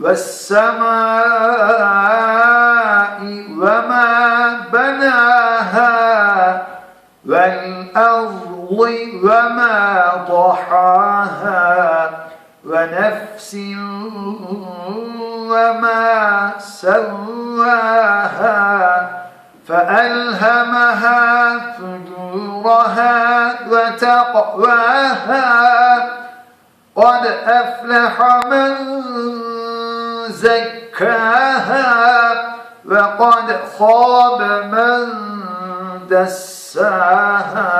والسماء وما بناها والأرض وما طحاها ونفس وما سواها فألهمها فجورها وتقواها قد أفلح من زكاها وقد خاب من دساها.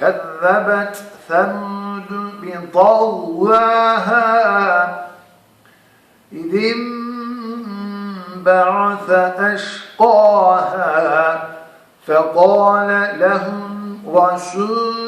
كذبت ثمود بطواها. إذ انبعث أشقاها فقال لهم رسول